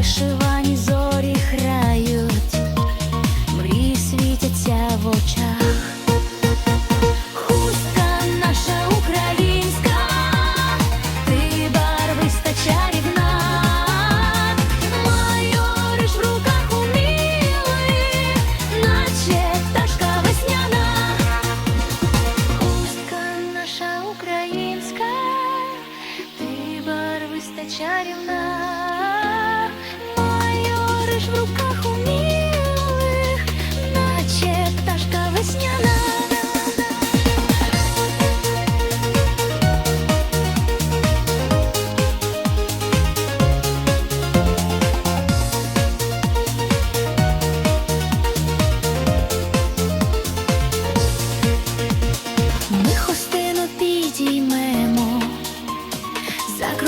вишивані зорі грають, мрії світяться в очах, хустка наша українська, ти барвиста чарівна, майориш в руках уміли, наче пташка весняна, хустка наша українська, ти барвиста чарівна.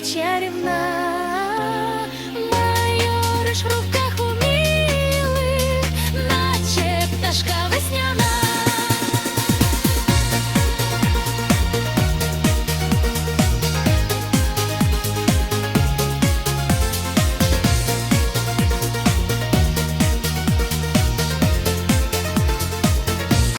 чарівна.